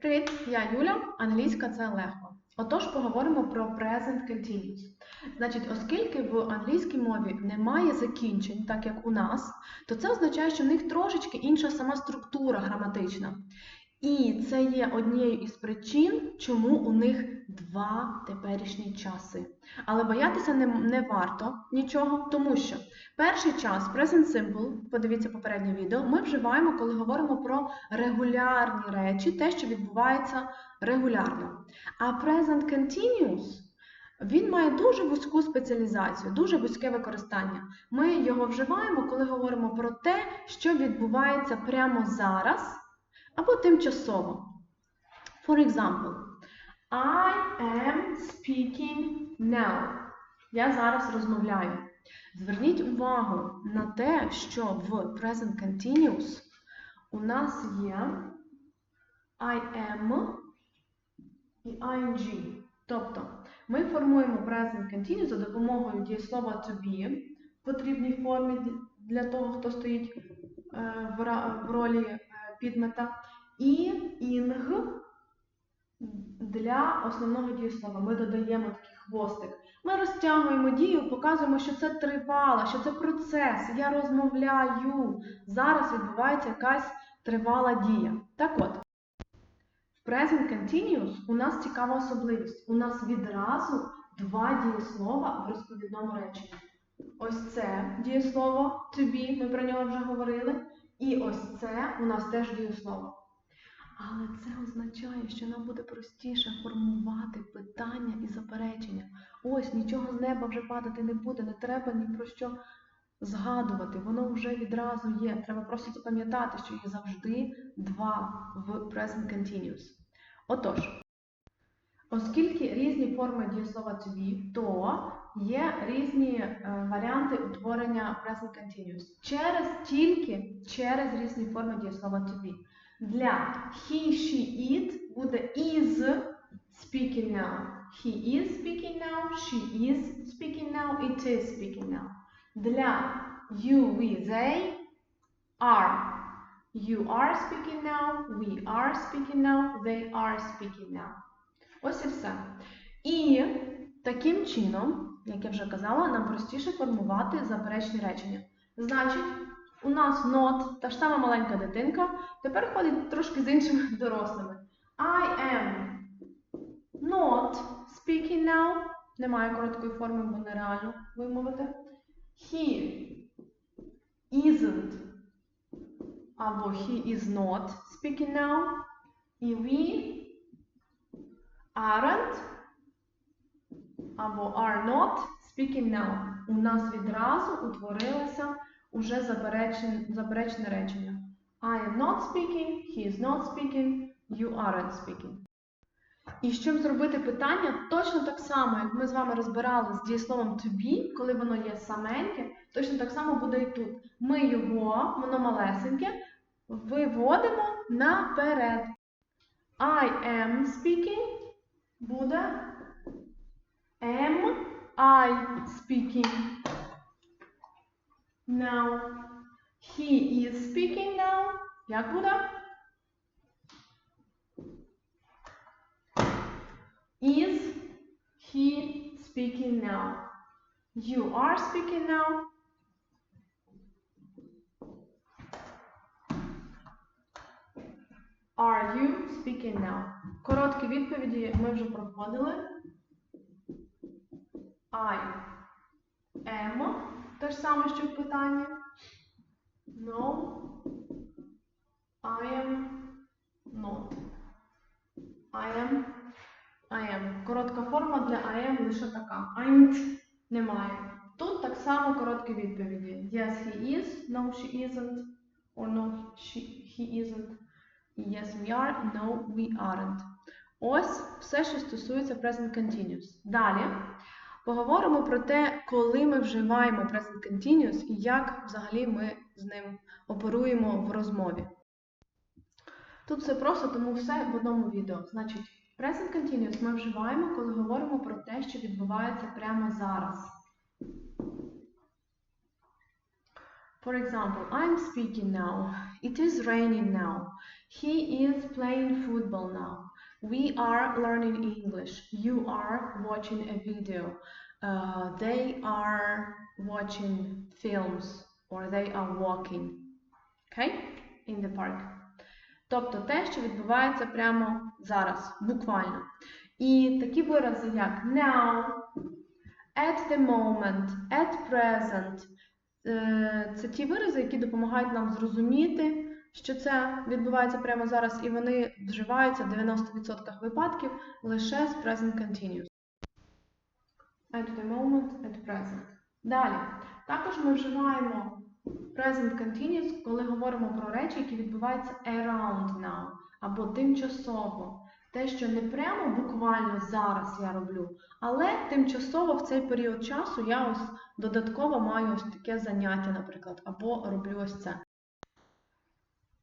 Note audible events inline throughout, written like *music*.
Привіт, я Юля. Англійська це легко. Отож, поговоримо про present continuous. Значить, оскільки в англійській мові немає закінчень, так як у нас, то це означає, що в них трошечки інша сама структура граматична. І це є однією із причин, чому у них два теперішні часи. Але боятися не, не варто нічого, тому що перший час present simple, подивіться попереднє відео, ми вживаємо, коли говоримо про регулярні речі, те, що відбувається регулярно. А present continuous він має дуже вузьку спеціалізацію, дуже вузьке використання. Ми його вживаємо, коли говоримо про те, що відбувається прямо зараз або тимчасово. For example, I am speaking now. Я зараз розмовляю. Зверніть увагу на те, що в present continuous у нас є I am і ing. Тобто ми формуємо present continuous за допомогою дієслова to be в потрібній формі для того, хто стоїть е, в ролі підмета, і ing для основного дієслова. Ми додаємо такий хвостик. Ми розтягуємо дію, показуємо, що це тривала, що це процес. Я розмовляю. Зараз відбувається якась тривала дія. Так от. В Present Continuous у нас цікава особливість. У нас відразу два дієслова в розповідному реченні. Ось це дієслово to be, ми про нього вже говорили. І ось це у нас теж дієслово. Але це означає, що нам буде простіше формувати питання і заперечення. Ось нічого з неба вже падати не буде, не треба ні про що згадувати. Воно вже відразу є. Треба просто запам'ятати, що є завжди два в Present Continuous. Отож, оскільки різні форми дієслова to be, то є різні е, варіанти утворення Present Continuous. Через тільки через різні форми дієслова to be. Для he, she, it буде is speaking now. He is speaking now, she is speaking now, it is speaking now. Для you, we, they are. You are speaking now, we are speaking now, they are speaking now. Ось і все. І таким чином, як я вже казала, нам простіше формувати заперечні речення. Значить, у нас not, та ж сама маленька дитинка, тепер ходить трошки з іншими *laughs* дорослими. I am not speaking now. Немає короткої форми, бо нереально вимовити. He isn't або he is not speaking now. І we aren't або are not speaking now. У нас відразу утворилося уже заперечне, заперечне речення. I am not speaking, he is not speaking, you aren't speaking. І щоб зробити питання, точно так само, як ми з вами розбирали з дієсловом to be, коли воно є саменьке, точно так само буде і тут. Ми його, воно малесеньке, виводимо наперед. I am speaking Buddha am I speaking now? He is speaking now? Як Buddha is he speaking now? You are speaking now? Are you speaking now? Короткі відповіді ми вже проходили. I am. Те ж саме, що в питанні. No. I am not. I am. I am. Коротка форма для I am лише така. I'm немає. Тут так само короткі відповіді. Yes, he is. No, she isn't. Or no, she, he isn't. Yes, we are. No, we aren't. Ось все, що стосується present continuous. Далі поговоримо про те, коли ми вживаємо present continuous і як взагалі ми з ним оперуємо в розмові. Тут все просто, тому все в одному відео. Значить, present continuous ми вживаємо, коли говоримо про те, що відбувається прямо зараз. For example, I'm speaking now. It is raining now. He is playing football now. We are learning English. You are watching a video. Uh, they are watching films or they are walking. Okay? In the park. Тобто те, що відбувається прямо зараз, буквально. І такі вирази, як now, at the moment, at present. е, Це ті вирази, які допомагають нам зрозуміти, що це відбувається прямо зараз, і вони вживаються в 90% випадків лише з present continuous. At the moment, at present. Далі. Також ми вживаємо present continuous, коли говоримо про речі, які відбуваються around now, або тимчасово. Те, що не прямо буквально зараз я роблю, але тимчасово в цей період часу я ось додатково маю ось таке заняття, наприклад, або роблю ось це.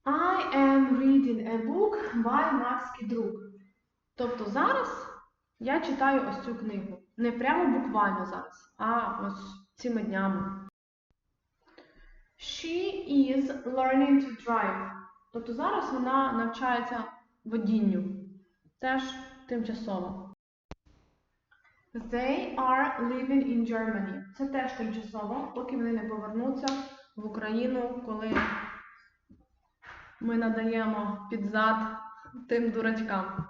I am reading a book by Max Kidruk. Тобто зараз я читаю ось цю книгу. Не прямо буквально зараз, а ось цими днями. She is learning to drive. Тобто зараз вона навчається водінню. Теж тимчасово. They are living in Germany. Це теж тимчасово, поки вони не повернуться в Україну, коли ми надаємо під зад тим дурачкам.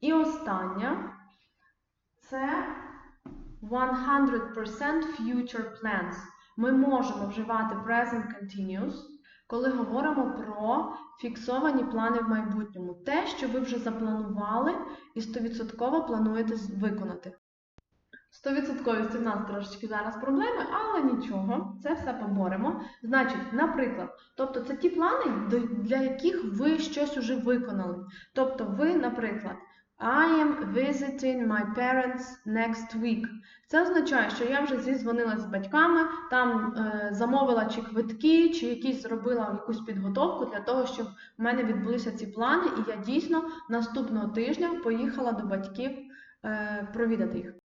І остання це 100% future plans. Ми можемо вживати present continuous, коли говоримо про фіксовані плани в майбутньому. Те, що ви вже запланували і 100% плануєте виконати. 100% в нас трошечки зараз проблеми, але нічого, це все поборемо. Значить, наприклад, тобто це ті плани, для яких ви щось уже виконали. Тобто ви, наприклад, I am visiting my parents next week. Це означає, що я вже зізвонилася з батьками, там е, замовила чи квитки, чи якісь зробила якусь підготовку для того, щоб в мене відбулися ці плани, і я дійсно наступного тижня поїхала до батьків е, провідати їх.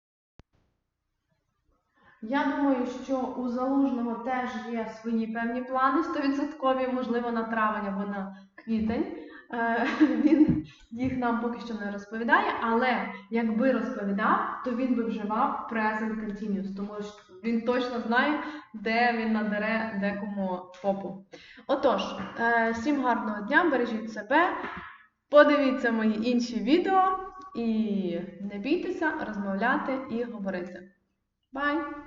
Я думаю, що у залужного теж є свої певні плани 100%, можливо, на травень або на квітень. Е, *laughs* Він їх нам поки що не розповідає, але якби розповідав, то він би вживав present continuous, тому що він точно знає, де він надере декому попу. Отож, е, всім гарного дня, бережіть себе, подивіться мої інші відео і не бійтеся розмовляти і говорити. Bye!